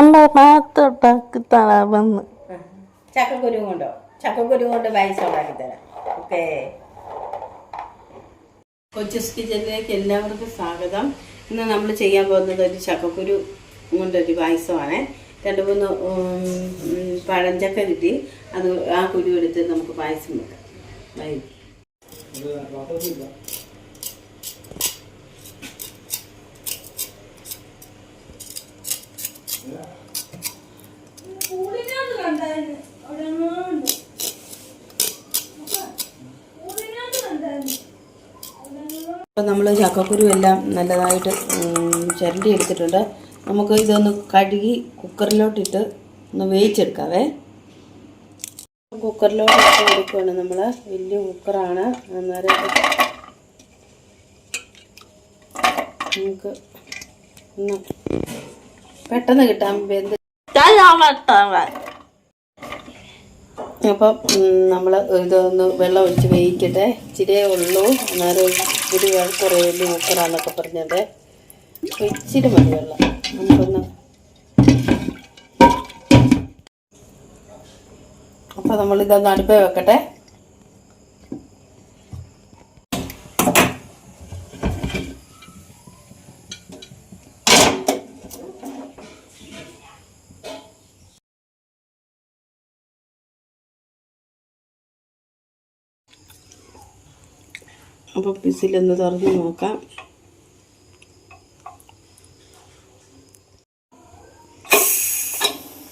അമ്മ പാത്തോട്ടാക്കി തരാമെന്ന് ചക്കക്കുരു കൊണ്ടോ? ചക്കക്കുരു കൊണ്ട് പായസം ഉണ്ടാക്കി തരാം. ഓക്കെ. കൊച്ചസ് കിച്ചനിലേക്ക് എല്ലാവർക്കും സ്വാഗതം. ഇന്ന് നമ്മൾ ചെയ്യാൻ പോകുന്നത് ഒരു ചക്കക്കുരു കൊണ്ടൊരു പായസമാണ്. രണ്ട് മൂന്ന് പഴഞ്ചക്ക കിട്ടി. അത് ആ കുരു എടുത്ത് നമുക്ക് പായസം വെക്കാം. ബൈ. അപ്പോൾ നമ്മൾ ചക്കക്കുരു എല്ലാം നല്ലതായിട്ട് ചിരണ്ടി എടുത്തിട്ടുണ്ട്. നമുക്ക് ഇതൊന്ന് കഴുകി കുക്കറിലോട്ടിട്ട് ഒന്ന് വേവിച്ചെടുക്കാവേ. കുക്കറിലോട്ട് ഇട്ട് കൊടുക്കുകയാണ് നമ്മൾ വലിയ കുക്കറാണ്. അന്നേരം നമുക്ക് ഒന്ന് പെട്ടെന്ന് കിട്ടാൻ അപ്പൊ അപ്പം നമ്മൾ ഇതൊന്ന് വെള്ളം ഒഴിച്ച് വേവിക്കട്ടെ. ഇച്ചിരിയേ ഉള്ളൂ. എന്നാലും ഇച്ചിരി കുറേ വലിയ കുക്കറാന്നൊക്കെ പറഞ്ഞത്. അപ്പോൾ ഇച്ചിരി മതി വെള്ളം. നമുക്കൊന്ന് അപ്പോൾ നമ്മളിതൊന്ന് അടുപ്പേ വെക്കട്ടെ. അപ്പോൾ പിസിലൊന്ന് തുറന്ന് നോക്കാം.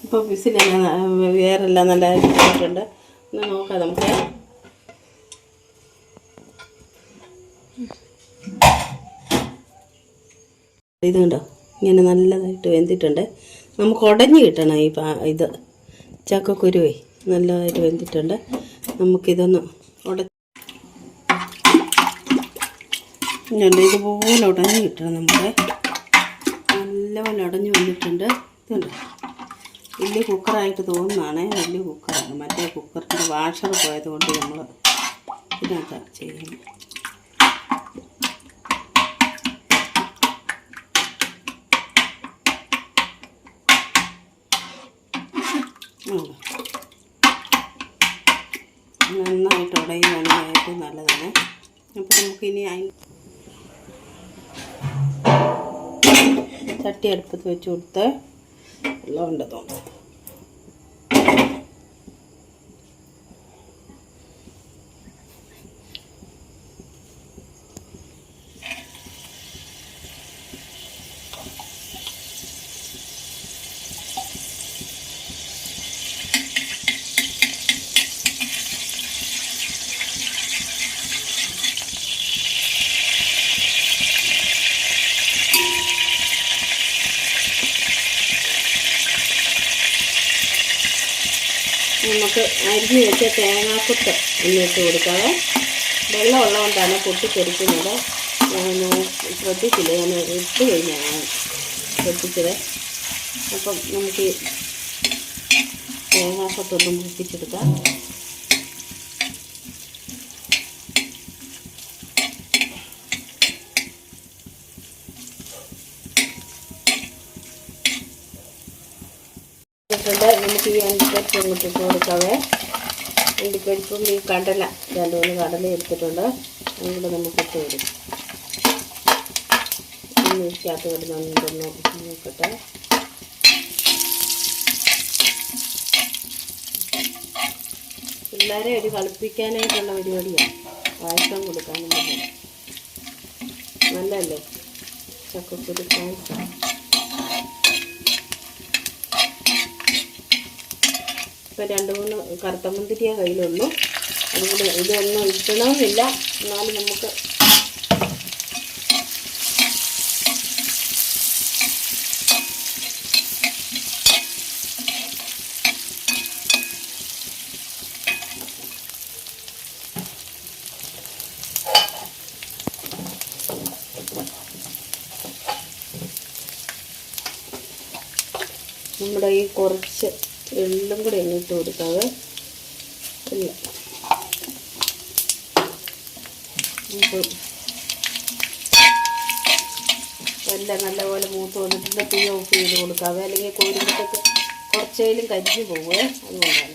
ഇപ്പോൾ വേറെ വേറെല്ലാം നല്ല ഇട്ടിട്ടുണ്ട് ഒന്ന് നോക്കാം നമുക്ക്. ഇത് കണ്ടോ? ഇങ്ങനെ നല്ലതായിട്ട് വെന്തിട്ടുണ്ട്. നമുക്ക് ഉടഞ്ഞ് കിട്ടണം ഈ ഇത് ചക്കക്കുരുവേ. നല്ലതായിട്ട് വെന്തിട്ടുണ്ട്. നമുക്കിതൊന്ന് ഇതുണ്ട് ഇതുപോലെ ഉടഞ്ഞ് കിട്ടണം നമ്മുടെ. നല്ലപോലെ ഉടഞ്ഞ് വന്നിട്ടുണ്ട്. ഇതുണ്ട്. വലിയ കുക്കറായിട്ട് തോന്നുന്നതാണ്. വലിയ കുക്കറാണ്. മറ്റേ കുക്കറിന്റെ വാഷർ പോയത് കൊണ്ട് നമ്മൾ ഇതിനകത്ത് ചെയ്യണം. നന്നായിട്ട് ഉടയുകയാണെങ്കിൽ ഏറ്റവും നല്ലതാണ്. അപ്പോൾ നമുക്കിനി അതിന് ചട്ടി അടുപ്പത്ത് വെച്ച് കൊടുത്ത് വെള്ളം ഉണ്ട് നമുക്ക് അരിഞ്ഞ് വെച്ച തേങ്ങാക്കുത്ത് എന്നിട്ട് കൊടുക്കാതെ വെള്ളം ഉള്ളതുകൊണ്ടാണ് പൊട്ടിച്ചെടുക്കുന്നത് ശ്രദ്ധിച്ചില്ല? ഞാൻ ഇട്ട് കഴിഞ്ഞാണ് ശ്രദ്ധിച്ചത്. അപ്പം നമുക്ക് തേങ്ങാക്കുത്തൊന്ന് മുപ്പിച്ചെടുക്കാം ഇട്ടിട്ടുണ്ട് നമുക്ക് ഈ അണ്ടിപ്പരിപ്പ് അങ്ങോട്ട് ഇട്ട് കൊടുക്കാവേ. അണ്ടിപ്പരിപ്പും ഈ കടല രണ്ട് മൂന്ന് കടല എടുത്തിട്ടുണ്ട്. അതുകൂടെ നമുക്ക് ഇട്ട് കൊടുക്കും. ഇതിനകത്ത് കിടന്നുണ്ടെന്ന് നോക്കട്ടെ. പിള്ളേരെ ഒരു കളിപ്പിക്കാനായിട്ടുള്ള പരിപാടിയാണ് പായസം കൊടുക്കാൻ നല്ലതല്ലേ? ചക്കക്കുരു പായസം. ഇപ്പം രണ്ട് മൂന്ന് കറുത്ത മുന്തിരിയ കയ്യിലുള്ളൂ. അതുകൊണ്ട് ഇതൊന്നും ഇട്ടണമെന്നില്ല എന്നാലും നമുക്ക് നമ്മുടെ ഈ കുറച്ച് എള്ളും കൂടെ ഇട്ട് കൊടുക്കാവേ. ഇല്ല. എല്ലാം നല്ലപോലെ മൂത്ത് വന്നിട്ടുണ്ട് തീ ഓഫ് ചെയ്ത് കൊടുക്കാവേ. അല്ലെങ്കിൽ കോരിമ്പത്തേക്ക് കുറച്ചേലും കരിഞ്ഞു പോവേ. അതുകൊണ്ടാണ്.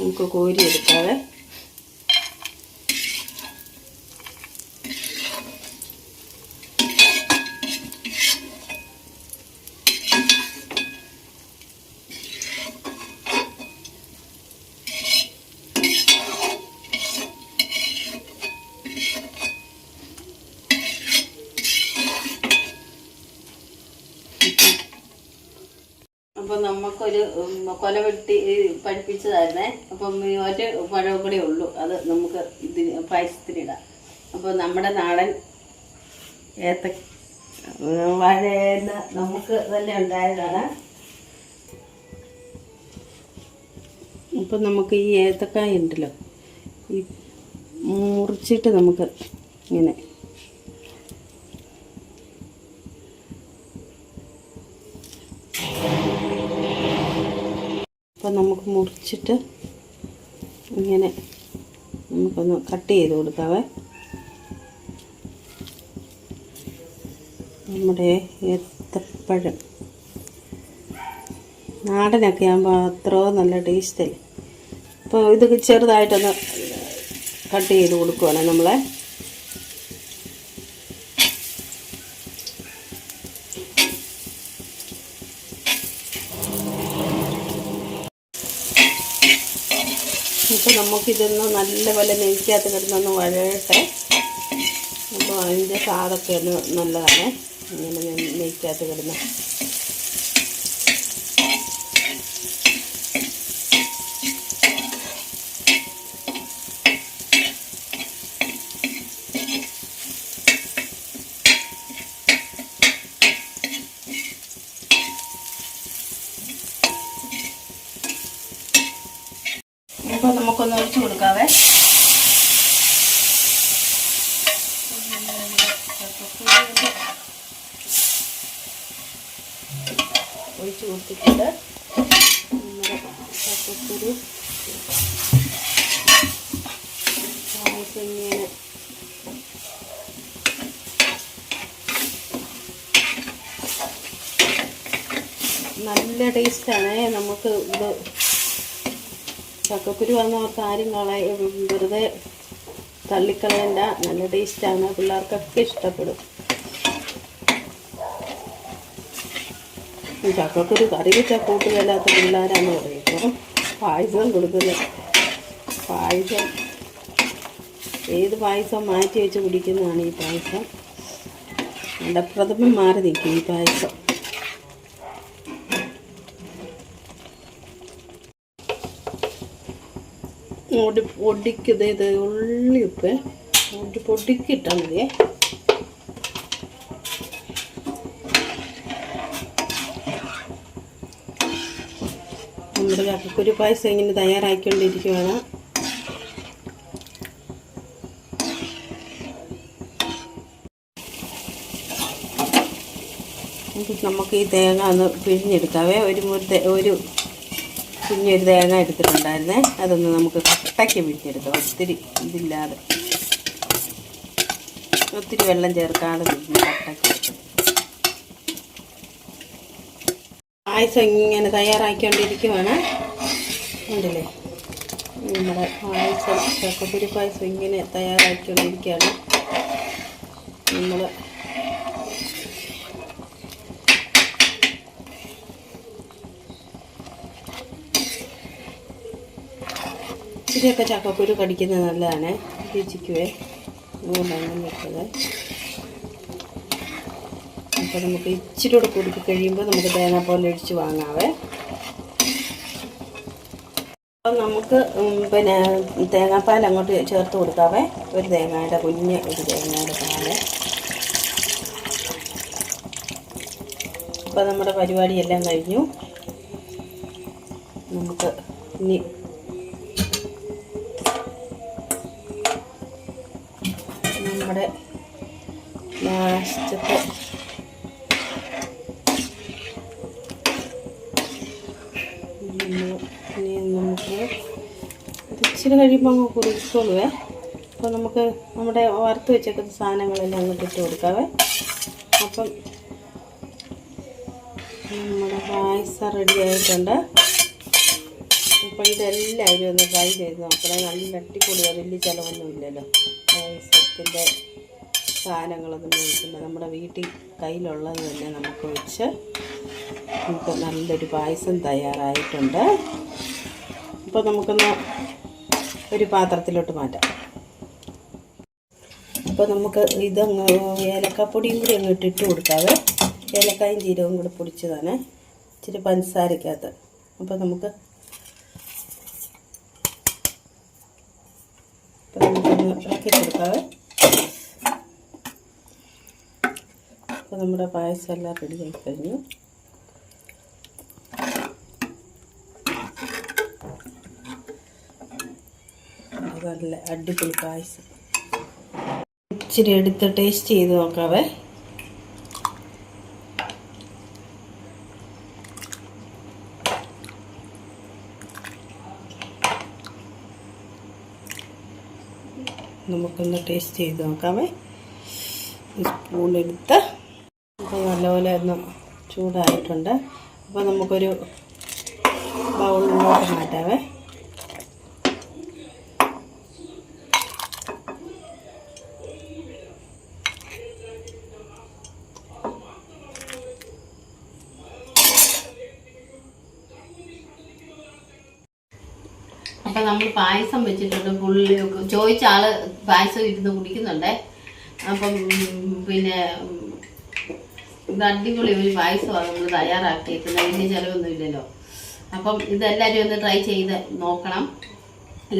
നമുക്ക് കോരി അപ്പം നമുക്കൊരു കൊല വെട്ടി പഠിപ്പിച്ചതായിരുന്നേ. അപ്പം ഒരു പഴവും കൂടെ ഉള്ളൂ. അത് നമുക്ക് ഇതിന് പായസത്തിനിടാം അപ്പോൾ നമ്മുടെ നാടൻ ഏത്ത വാഴ നമുക്ക് തന്നെ ഉണ്ടായതാണ്. അപ്പം നമുക്ക് ഈ ഏത്തക്കായ ഉണ്ടല്ലോ. ഈ മുറിച്ചിട്ട് നമുക്ക് ഇങ്ങനെ അപ്പം നമുക്ക് മുറിച്ചിട്ട് ഇങ്ങനെ നമുക്കൊന്ന് കട്ട് ചെയ്ത് കൊടുക്കാവേ. നമ്മുടെ ഏത്തപ്പഴം. നാടനൊക്കെ ആകുമ്പോൾ അത്രയോ നല്ല ടേസ്റ്റല്ലേ അപ്പോൾ ഇതൊക്കെ ചെറുതായിട്ടൊന്ന് കട്ട് ചെയ്ത് കൊടുക്കുവാണ് നമ്മളെ അപ്പോൾ നമുക്കിതൊന്ന് നല്ലപോലെ നെയ്ക്കകത്ത് കിടന്നൊന്ന് വഴയട്ടെ. അപ്പോൾ അതിന്റെ സ്വാദൊക്കെ ഒന്ന് നല്ലതാണ്. ഇങ്ങനെ നെയ്ക്കകത്ത് കിടന്ന് അപ്പോൾ നമുക്കൊന്ന് ഒഴിച്ചു കൊടുക്കാവേ. ഒഴിച്ച് കൊടുത്തിട്ടുണ്ട്. പായസം ഇങ്ങനെ നല്ല ടേസ്റ്റാണ് നമുക്ക് ഇത് ചക്കക്കുരു വന്നവർക്ക് ആരും കളയ വെറുതെ തള്ളിക്കളയണ്ട. നല്ല ടേസ്റ്റാണ് പിള്ളേർക്കൊക്കെ ഇഷ്ടപ്പെടും. ചക്കക്കുരു കറി വെച്ചാൽ കൂട്ടുകയില്ലാത്ത പിള്ളേരാന്ന് പറയുമ്പോൾ പായസം കൊടുക്കുന്നത്. പായസം. ഏത് പായസം മാറ്റി വെച്ച് കുടിക്കുന്നതാണ് ഈ പായസം? നല്ല പ്രഥമം മാറി നിൽക്കും ഈ പായസം. ഒടി പൊടിക്കത് ഇത് ഉള്ളി ഉപ്പ്. പൊടി പൊടിക്കിട്ടാൽ മതിയേ നമ്മുടെ ചക്കക്കുരു പായസം ഇങ്ങനെ തയ്യാറാക്കിക്കൊണ്ടിരിക്കുകയാണ് നമുക്ക് ഈ തേങ്ങ ഒന്ന് പിഴിഞ്ഞെടുക്കാവേ ഒരു ഒരു കുഞ്ഞൊരു തേങ്ങ എടുത്തിട്ടുണ്ടായിരുന്നേ. അതൊന്ന് നമുക്ക് കട്ടയ്ക്ക് പിഴിഞ്ഞെടുക്കാം ഒത്തിരി ഇതില്ലാതെ. ഒത്തിരി വെള്ളം ചേർക്കാതെ പിഴിഞ്ഞ്. പായസം ഇങ്ങനെ തയ്യാറാക്കിക്കൊണ്ടിരിക്കുവാണ്. ഉണ്ടല്ലേ നമ്മുടെ പായസം ചക്കപ്പൊരി പായസം ഇങ്ങനെ തയ്യാറാക്കിക്കൊണ്ടിരിക്കുകയാണ്. നമ്മൾ ഇച്ചിരിയൊക്കെ ചക്കക്കുരു കടിക്കുന്നത് നല്ലതാണ്. രുചിക്കുവേ അതുകൊണ്ടാണ് വെക്കുന്നത് അപ്പോൾ നമുക്ക് ഇച്ചിരി കൂടെ കുടുക്കി കഴിയുമ്പോൾ നമുക്ക് തേങ്ങാപ്പാൽ ഒഴിച്ച് വാങ്ങാവേ. അപ്പം നമുക്ക് പിന്നെ തേങ്ങാപ്പാൽ അങ്ങോട്ട് ചേർത്ത് കൊടുക്കാവേ. ഒരു തേങ്ങയുടെ കുഞ്ഞ് ഒരു തേങ്ങയുടെ പാൽ. അപ്പോൾ നമ്മുടെ പരിപാടിയെല്ലാം കഴിഞ്ഞു. നമുക്ക് ഇനി നമ്മുടെ ലാസ്റ്റത്തെ ഇനി നമുക്ക് ഇച്ചിരി കഴിയുമ്പോൾ അങ്ങ് കുറിച്ചോളൂ അപ്പോൾ നമുക്ക് നമ്മുടെ വറുത്ത് വെച്ചേക്കുന്ന സാധനങ്ങളെല്ലാം അങ്ങോട്ട് ഇട്ട് കൊടുക്കാവേ. അപ്പം നമ്മുടെ പായസ റെഡി ആയിട്ടുണ്ട്. അപ്പോൾ ഇതെല്ലാവരും ഒന്ന് ട്രൈ ചെയ്ത് നോക്കണം. നല്ല അടിപൊളിയാണ് വലിയ ചിലവൊന്നും ഇല്ലല്ലോ പായസം. പായസത്തിന്റെ സാധനങ്ങളൊന്നും മേടിക്കില്ല നമ്മുടെ വീട്ടിൽ കയ്യിലുള്ളത് തന്നെ നമുക്ക് വെച്ച് നമുക്ക് നല്ലൊരു പായസം തയ്യാറായിട്ടുണ്ട്. അപ്പോൾ നമുക്കൊന്ന് ഒരു പാത്രത്തിലോട്ട് മാറ്റാം. അപ്പോൾ നമുക്ക് ഇതങ്ങ് ഏലക്കാപ്പൊടിയും കൂടി അങ്ങ് ഇട്ടിട്ട് കൊടുക്കാതെ ഏലക്കായും ജീരകവും കൂടി പൊടിച്ചതാണ്. ഇച്ചിരി പഞ്ചസാരക്കകത്ത് അപ്പോൾ നമുക്ക് അപ്പോൾ നമുക്കൊന്ന് ഇളക്കി കൊടുക്കാവേ അപ്പോൾ നമ്മുടെ പായസം എല്ലാം റെഡി ആയി കഴിഞ്ഞു. നല്ല അടിപൊളി പായസം. ഇച്ചിരി എടുത്ത് ടേസ്റ്റ് ചെയ്ത് നോക്കാവേ. നമുക്കൊന്ന് ടേസ്റ്റ് ചെയ്ത് നോക്കാമേ സ്പൂൺ എടുത്ത് അപ്പോൾ നല്ലപോലെ ഒന്ന് ചൂടായിട്ടുണ്ട്. അപ്പോൾ നമുക്കൊരു ബൗളിലോട്ട് മാറ്റാവേ. അപ്പോൾ നമ്മൾ പായസം വെച്ചിട്ടുണ്ട് പുള്ളി ചോദിച്ച ആൾ പായസം ഇരുന്ന് കുടിക്കുന്നുണ്ടേ. അപ്പം പിന്നെ ഇത് അടിപൊളി ഒരു പായസമാണ് നമ്മൾ തയ്യാറാക്കിയേക്കുന്നത്. വലിയ ചിലവൊന്നും ഇല്ലല്ലോ അപ്പം ഇതെല്ലാവരും ഒന്ന് ട്രൈ ചെയ്ത് നോക്കണം.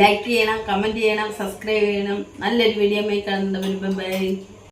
ലൈക്ക് ചെയ്യണം കമന്റ് ചെയ്യണം സബ്സ്ക്രൈബ് ചെയ്യണം. നല്ലൊരു വീഡിയോ മേക്കാണെന്നുണ്ടെങ്കിൽ ബൈ